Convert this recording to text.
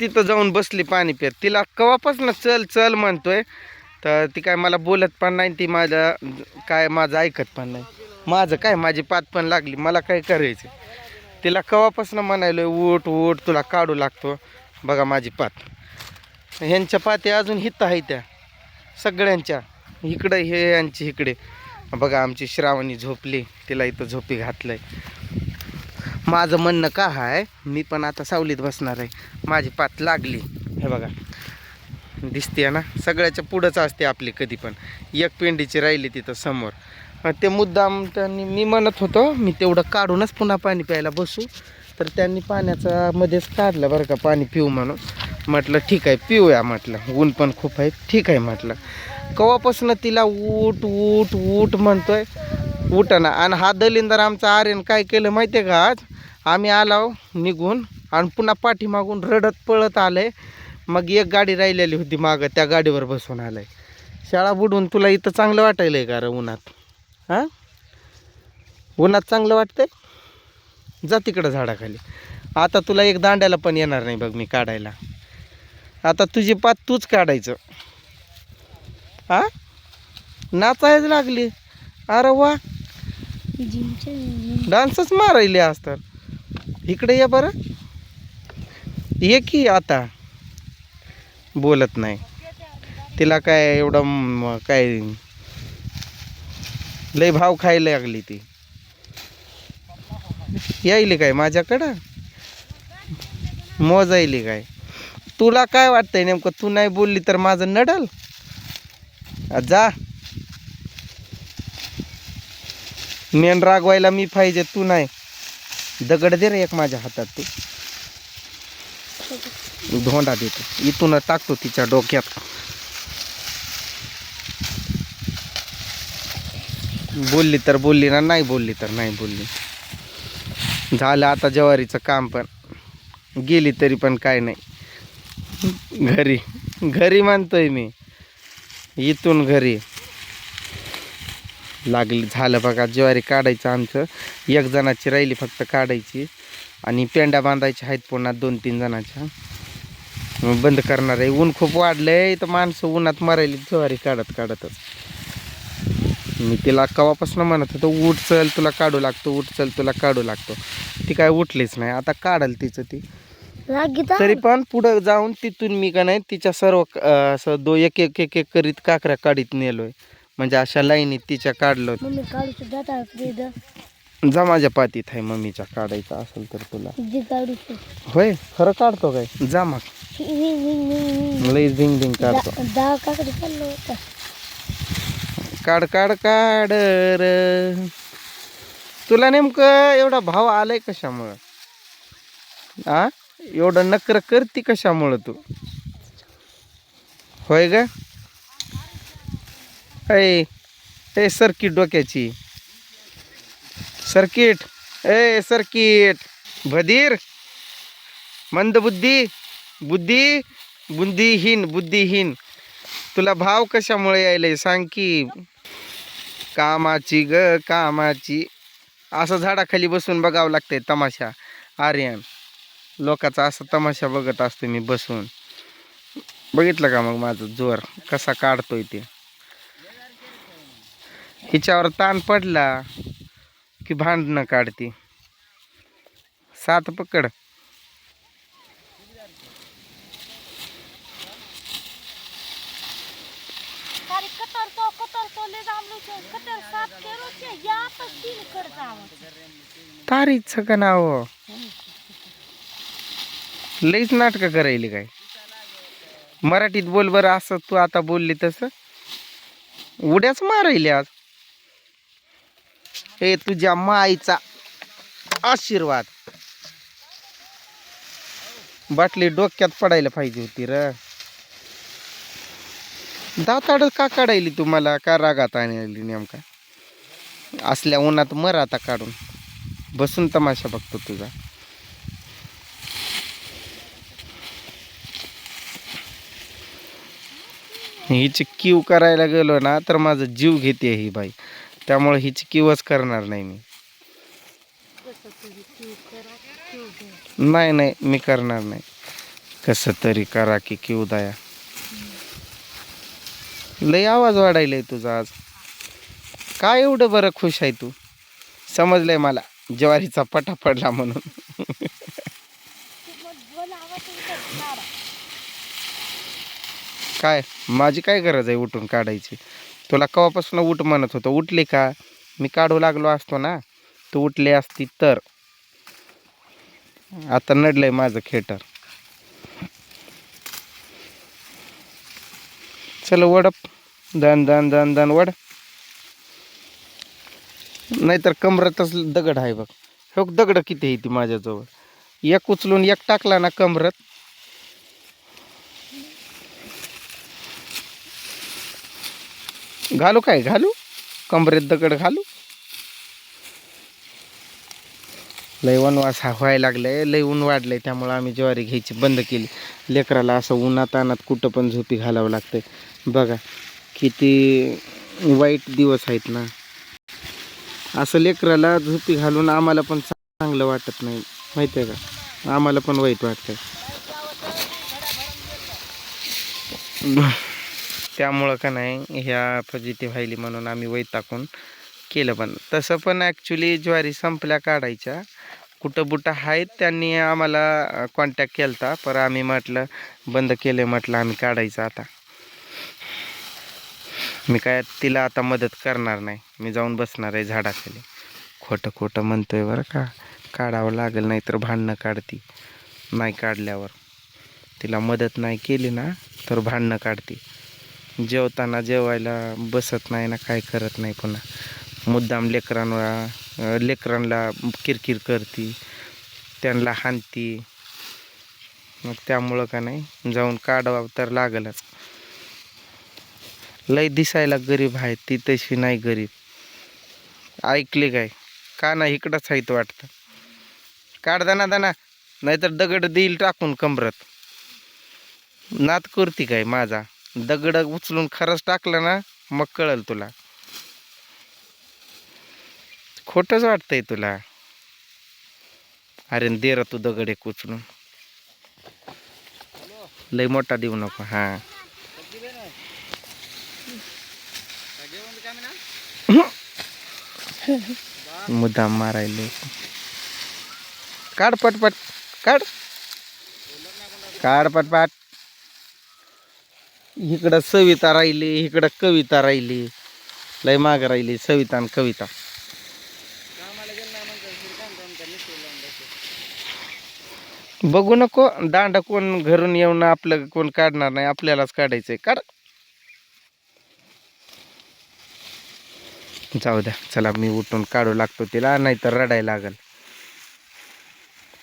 तिथं जाऊन बसली पाणी पेर तिला कवापासून चल चल म्हणतोय. तर ती काय मला बोलत पण नाही ती माझ्या काय माझं ऐकत पण नाही. माझं काय माझी पात पण लागली मला काय करायचं तिला कवापासून म्हणायलो उठ उठ तुला काढू लागतो. बघा माझी पात. ह्यांच्या पात्या अजून हित आहे त्या. सगळ्यांच्या. इकडं हे यांची इकडे. बघा आमची श्रावणी झोपली. तिला इथं झोपी घातलंय. माझं म्हणणं का आहे मी पण आता सावलीत बसणार आहे. माझी पात लागली. हे बघा. दिसते ना सगळ्याच्या पुढंच असते आपली कधी पण. एक पेंडीची राहिली तिथं समोर. ते मुद्दाम त्यांनी मी म्हणत होतो मी तेवढं काढूनच पुन्हा पाणी प्यायला बसू. तर त्यांनी पाण्याचा मध्येच काढलं बरं का पाणी पिऊ म्हणून. म्हटलं ठीक आहे पिऊया म्हटलं. ऊन पण खूप आहे. ठीक आहे म्हटलं. कवापासून तिला ऊट ऊट ऊट म्हणतोय. उठना आणि हा दलिंदर आमचा आर्यन काय केलं माहिती आहे का आज? आम्ही आलो निघून आणि पुन्हा पाठीमागून रडत पळत आलंय मग एक गाडी राहिलेली होती मागं त्या गाडीवर बसून आलंय शाळा बुडून तुला इथं चांगलं वाटायलंय का रे उन्हात? हां? उन्हात चांगलं वाटतंय? जा तिकडं झाडाखाली. आता तुला एक दांड्याला पण येणार नाही बघ मी काढायला. आता तुझी पात तूच काढायचं. हा? नाचायच लागली. अरे वा. डान्सच मारायले आज तर. इकडे ये बरं. ये की आता. बोलत नाही. तिला काय एवढं काय लय भाव खायला लागली ती. यायली काय माझ्याकडं? मोजायली काय? तुला काय वाटतंय नेमकं? तू नाही बोलली तर माझं नडल? जा. मेन रागवायला मी पाहिजे तू नाही. दगड दे रे एक माझ्या हातात ते. धोंडा देतो. इथून टाकतो तिच्या डोक्यात. बोलली तर बोलली ना नाही बोलली तर नाही बोलली. झालं आता ज्वारीचं काम पण. गेली तरी पण काय नाही. घरी घरी मानतोय मी. इथून घरी. लागली. झालं बघा ज्वारी काढायचं आमचं. एक जणाची राहिली फक्त काढायची. आणि पेंड्या बांधायच्या आहेत पुन्हा दोन तीन जणाच्या. बंद करणार आहे. ऊन खूप वाढलंय तर माणसं उन्हात मरायली ज्वारी काढत काढतच. मी तिला कवापासून म्हणत होतो उठ चल तुला काढू लागतो उठ चल तुला काढू लागतो. ती काय उठलीच नाही. आता काढल तिचं ती. तरी पण पुढं जाऊन तिथून मी का नाही तिच्या सर्व दो एक एक एक करीत काकऱ्या काढीत नेलोय. म्हणजे अशा लाईनीत तिच्या काढलं मम्मी काढू सुद्धा जा माझ्या पातीत आहे मम्मीच्या काढायचा असेल तर तुला. जी काढू होय खरं काढतो काय? जा मग. लई झिंग झिंग काढतो. दहा काकडे चाललो होता. काढ काढ काढ र. तुला नेमकं एवढा भाव आलाय कशामुळं? आ? एवढं नकर करती कशामुळं तू? होय ग? ऐ ए सर्किट डोक्याची. सर्किट ए सर्किट भदीर. मंदबुद्धी. बुद्धी. बुद्धिहीन बुद्धिहीन. तुला भाव कशामुळे यायले? सांग की. कामाची ग कामाची. असं झाडाखाली बसून बघावं लागतंय तमाशा. आर्यन. लोकाचा असा तमाशा बघत असतो मी बसून. बघितलं का मग माझं? जोर. कसा काढतोय ते. हिच्यावर ताण पडला की भांडणं काढते. सात पकड. तारीच का नाव. लईच नाटक करायली काय? मराठीत बोल बरं असं तू आता बोलली तसं. उड्याच मारायली आज. ए तुझ्या माईचा आशीर्वाद. बाटली डोक्यात पडायला पाहिजे होती र. दाताड का काढायली तुम्हाला का रागात आणली नेमका? असल्या उन्हात मर आता काढून. बसून तमाशा बघतो तुझा. हिची कीव करायला गेलो ना तर माझा जीव घेते ही बाई. त्यामुळे हिची क्यूच करणार नाही मी. नाही नाही मी करणार नाही. कसं तरी करा की की उदया लय आवाज वाढायलाय तुझा आज. काय एवढं बरं खुश आहे तू? समजलंय मला. ज्वारीचा पटा पडला म्हणून. काय? माझी काय गरज आहे उठून काढायची? तुला कवापासून उठ म्हणत होतं? उठले का? मी काढू लागलो असतो ना? तू उठले असती तर. आता नडलंय माझं खेटर. चल वडप दन दन दन दन वड. नाहीतर कमरतच दगड आहे बघ. हो दगड किती आहे ती माझ्याजवळ? एक उचलून एक टाकला ना कमरत? घालू काय? घालू? कमरेत दगड घालू? लय वनवास हा व्हायला लागलाय लय ऊन वाढलंय त्यामुळं आम्ही ज्वारी घ्यायची बंद केली. लेकराला असं उन्हात अनात कुठं पण झोपी घालावं लागतंय. बघा किती वाईट दिवस आहेत ना. असं लेकराला झोपी घालून आम्हाला पण चांगलं वाटत नाही. माहिती आहे का? आम्हाला पण वाईट वाटतंय. त्यामुळं का नाही ह्या फजिती व्हायली म्हणून आम्ही वैत टाकून केलं पण. तसं पण ॲक्च्युली ज्वारी संपल्या काढायच्या. कुठं बुटं आहेत त्यांनी आम्हाला कॉन्टॅक्ट केला होता पर आम्ही म्हटलं बंद केलं म्हटलं आम्ही काढायचं आता. मी काय तिला आता मदत करणार नाही. मी जाऊन बसणार आहे झाडाखाली. खोटं खोटं म्हणतोय बरं का. काढावं लागेल नाही तर भांडणं काढती. नाही काढल्यावर. तिला मदत नाही केली ना तर भांडणं काढती. जेवताना जेवायला बसत नाही ना काय करत नाही पुन्हा. मुद्दाम लेकरांना लेकरांना किरकिर करती त्यांना हाणती. मग त्यामुळं का नाही जाऊन काढावं तर लागलच. लय दिसायला गरीब आहे ती तशी नाही गरीब. ऐकले काय? का नाही इकडंच आहे वाटतं? काढ दाना दाना. नाहीतर दगड देईल टाकून कमरत. नात करती काय माझा? दगड उचलून खरंच टाकलं ना मग कळल तुला. खोटच वाटतंय तुला. अरे दे तू दगड एक उचलून. लय मोठा देऊ नको हा. मुद्दाम मारायले. काढ पटपट काढ. काढ पटपट. इकडं सविता राहिली इकडं कविता राहिली. लय माग राहिली सविता आणि कविता. बघू नको दांड कोण घरून येऊन आपलं कोण काढणार नाही आपल्यालाच काढायचंय. काढ. जाऊ द्या चला मी उठून काढू लागतो तिला नाहीतर रडायला लागल.